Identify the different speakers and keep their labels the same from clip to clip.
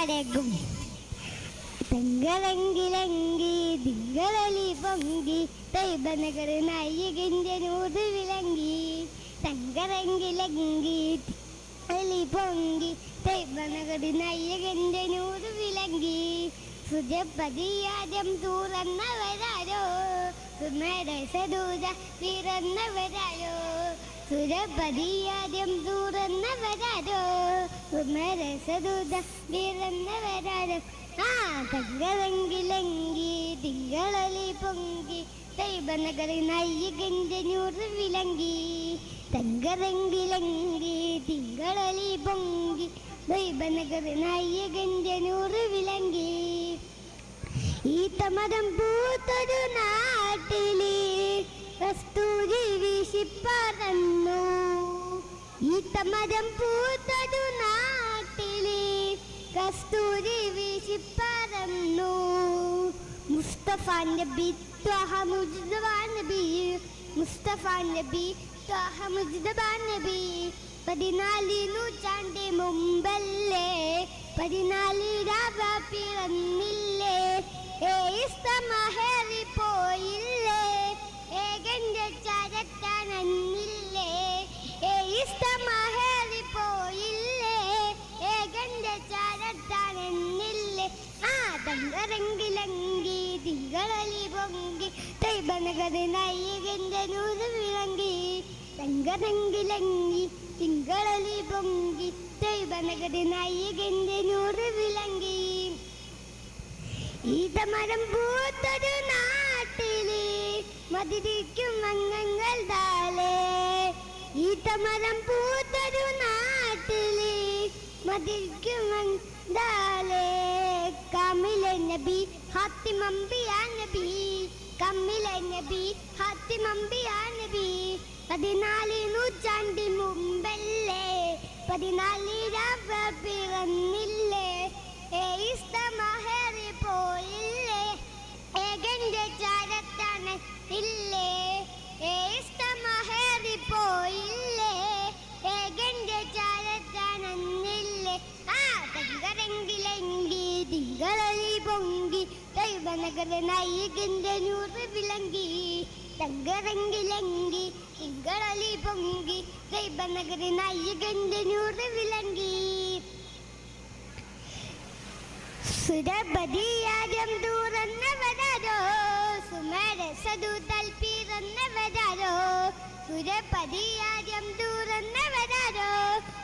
Speaker 1: അസ്സലാമലൈക്കും തെങ്കലെങ്കിലെങ്കി തിങ്കളലി പൊങ്കി തൈബനകർ നായികന്റെ നൂത് വിളങ്ങി തെങ്കലെങ്കിലെങ്കി തിങ്കളി പൊങ്കി തൈബനകർ നായകന്റെ നൂത് വിളങ്ങി സുജപതിയാദ്യം തുറന്നവരാരോ? സുമരസദൂത പിറന്നവരാരോ? സുരപതിയാദ്യം തുറന്നവരാരോ സുമരസദൂത പിറന്നവരാരോ ആ തങ്കലെങ്കിലെങ്കി തിങ്കളലി പൊങ്കി ദൈവനഗറി നായികന്റെ വിലങ്കി വിളങ്ങി തങ്കലെങ്കിലെങ്കി തിങ്കളലി പൊങ്കി ദൈവനഗറി നായികന്റെ ഗഞ്ചനൂറ് വിലങ്കി. ഈ തമതം പൂത്തൊരു നാട്ടിൽ വീശിപ്പറന്നു ഈ തമരം നാട്ടിലെ കസ്തൂരി വീശിപ്പറന്നു മുസ്തഫ നബി ത്വഹ മുജ്തബ നബി മുസ്തഫ നബി നബി പതിനാല് നൂറ്റാണ്ട് മുമ്പല്ലേ പതിനാല് രാവ പിറന്നില്ലേ? ഏ തങ്കരങ്കിലങ്കി തിങ്കളലി പൊങ്കി തൈബനകത് നായികന്റെ നൂറ് വിളങ്കി തങ്കരങ്കിലങ്കി തിങ്കളി പൊങ്കി ദൈവനഗതി നായികന്റെ നൂറ് വിളങ്ങി ഈതമരം പൂത്തൊരു നാട്ടിൽ മതിരിക്കും അംഗങ്ങൾ താലേ. ഈതമരം പൂത്തൊരു നാട്ടിൽ മതിരിക്കും താലേ. കമില നബി ഹാത്തിമമ്പിയ നബി കമ്മില നബി ഹാത്തിമമ്പിയ നബി പതിനാല് നൂറ്റാണ്ടി മുമ്പല്ലേ? പതിനാല് രാവ പിറന്നില്ലേ? ദൈവനഗര നായികന്റെ നൂറ് വിളങ്കി തങ്കരങ്കിലെങ്കി തിങ്കളി പൊങ്കി ദൈവനഗര നായികന്റെ നൂറ് വിളങ്കി. സുരപതിയാരം തുറന്നവരാരോ സുമരസദൂതൽ പിറന്നവരാരോ? സുരപതിയാരം തുറന്നവരാരോ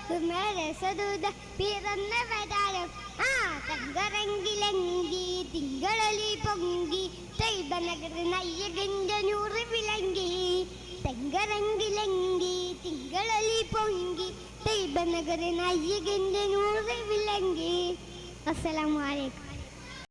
Speaker 1: സുമരസദൂത പിറന്നവരാരോ? ആ തങ്കറങ്കിലങ്കി തിങ്കളി പൊങ്കി ദൈവനഗർ നയ്യകന്റെ നൂറ് വിലങ്കി തെങ്കരങ്കിലങ്കി തിങ്കളി പൊങ്കി ദൈവനഗർ നയ്യകന്റെ നൂറ് വിലങ്കി അസ്സലാമു അലൈക്കും.